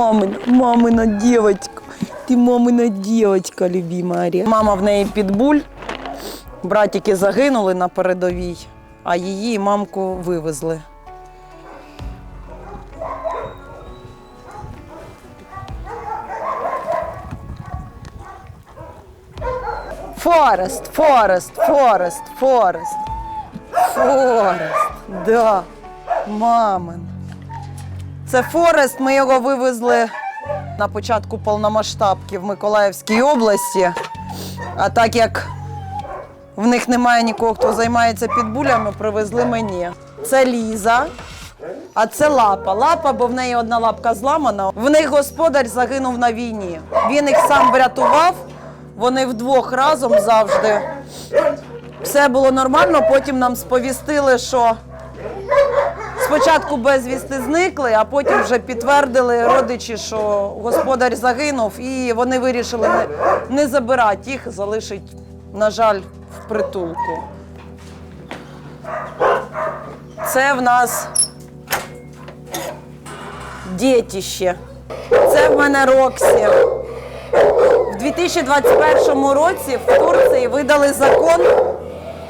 Мамина, мамина девочка. Ти мамина девочка, любимая. Мама в неї підбуль. Братики загинули на передовій, а її мамку вивезли. Форест, Форест, Форест, Форест. Форест, да, мамин. Це Форест, ми його вивезли на початку повномасштабки в Миколаївській області. А так як в них немає нікого, хто займається підбулями, привезли мені. Це Ліза, а це лапа. Лапа, бо в неї одна лапка зламана. В них господар загинув на війні. Він їх сам врятував. Вони вдвох разом завжди. Все було нормально, потім нам сповістили, що спочатку безвісти зникли, а потім вже підтвердили родичі, що господар загинув, і вони вирішили не, не забирати їх, залишить, на жаль, в притулку. Це в нас дітище. Це в мене Роксі. В 2021 році в Турції видали закон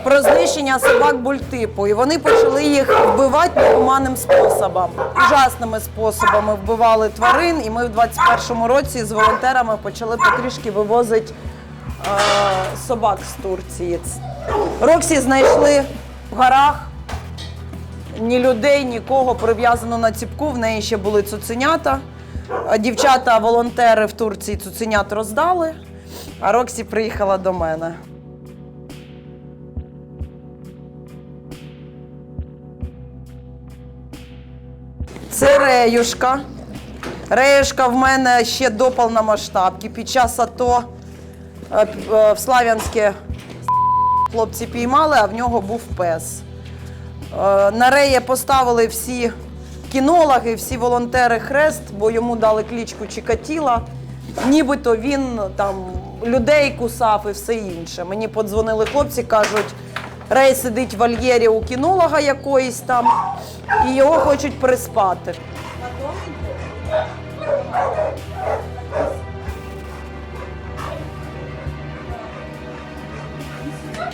про знищення собак бультипу, і вони почали їх вбивати негуманним способом. Ужасними способами вбивали тварин, і ми в 2021 році з волонтерами почали потрішки вивозити е, собак з Турції. Роксі знайшли в горах. Ні людей, нікого прив'язано на ціпку. В неї ще були цуценята. Дівчата, волонтери в Турції цуценят роздали, а Роксі приїхала до мене. Це Реюшка. Реюшка в мене ще до повномасштабки. Під час АТО е, е, в Слав'янське хлопці піймали, а в нього був пес. Е, На Рея поставили всі кінологи, всі волонтери хрест, бо йому дали клічку Чикатіла. Нібито він там людей кусав і все інше. Мені подзвонили хлопці, кажуть, Рей сидить в вольєрі у кінолога якоїсь там, і його хочуть приспати.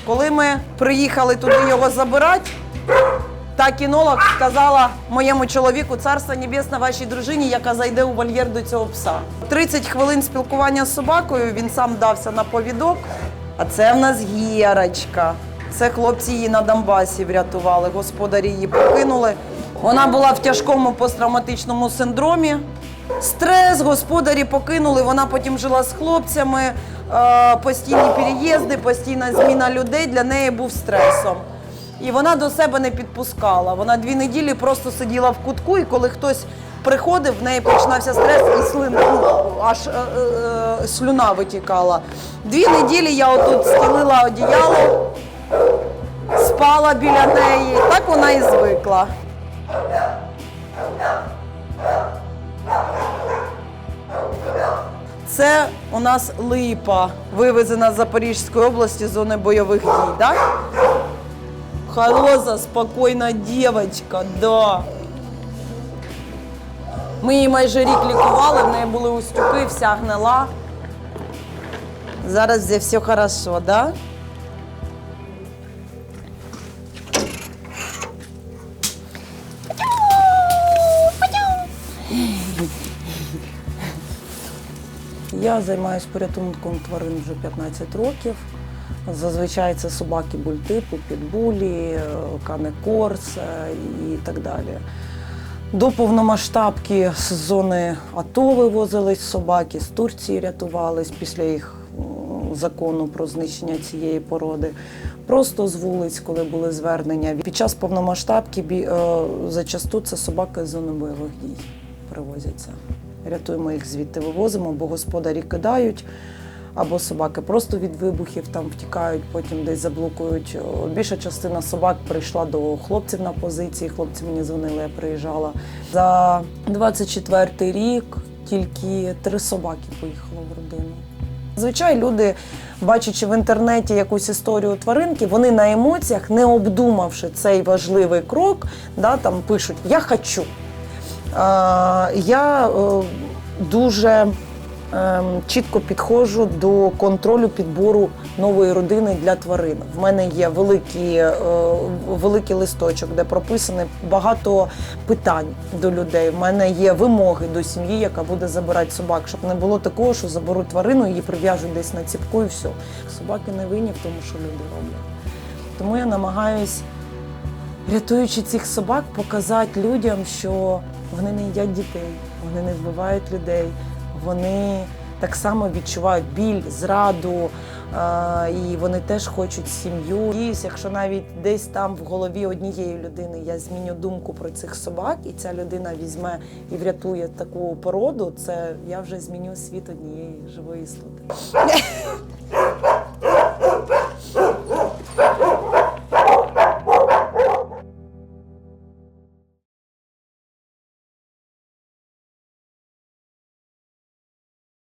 Коли ми приїхали туди його забирати, та кінолог сказала моєму чоловіку царство небесне вашій дружині, яка зайде у вольєр до цього пса. 30 хвилин спілкування з собакою. Він сам дався на повідок. А це в нас гірочка. Це хлопці її на Донбасі врятували. Господарі її покинули. Вона була в тяжкому посттравматичному синдромі. Стрес, господарі покинули. Вона потім жила з хлопцями, е, постійні переїзди, постійна зміна людей для неї був стресом. І вона до себе не підпускала. Вона дві неділі просто сиділа в кутку, і коли хтось приходив, в неї починався стрес і слин, ну, аж е, е, слюна витікала. Дві неділі я отут стілила одіяло, спала біля неї. Так вона і звикла. Це у нас липа, вивезена з Запорізької області з зони бойових дій. Да? Хороша, спокійна дівчинка, да. Ми її майже рік лікували, в неї були устюки, вся гнила. Зараз все хорошо, да? Я займаюся порятунком тварин вже 15 років. Зазвичай це собаки бультипу, підбулі, канекорс е, і так далі. До повномасштабки з зони АТО вивозились собаки, з Турції рятувались після їх закону про знищення цієї породи. Просто з вулиць, коли були звернення. Під час повномасштабки е, зачасту це собаки з зони бойових дій привозяться. Рятуємо їх звідти, вивозимо, бо господарі кидають. Або собаки просто від вибухів там втікають, потім десь заблокують. Більша частина собак прийшла до хлопців на позиції. Хлопці мені дзвонили, я приїжджала. За 24-й рік тільки три собаки поїхало в родину. Зазвичай люди, бачачи в інтернеті якусь історію тваринки, вони на емоціях, не обдумавши цей важливий крок, да, там пишуть Я хочу. Я е, дуже ем, чітко підходжу до контролю підбору нової родини для тварин. В мене є великий, е, великий листочок, де прописано багато питань до людей. В мене є вимоги до сім'ї, яка буде забирати собак, щоб не було такого, що заберуть тварину, її прив'яжуть десь на ціпку і все. Собаки не винні в тому, що люди роблять. Тому я намагаюсь, рятуючи цих собак, показати людям, що вони не їдять дітей, вони не вбивають людей, вони так само відчувають біль, зраду, і вони теж хочуть сім'ю. Надіюсь, якщо навіть десь там в голові однієї людини я зміню думку про цих собак, і ця людина візьме і врятує таку породу, це я вже зміню світ однієї живої істоти.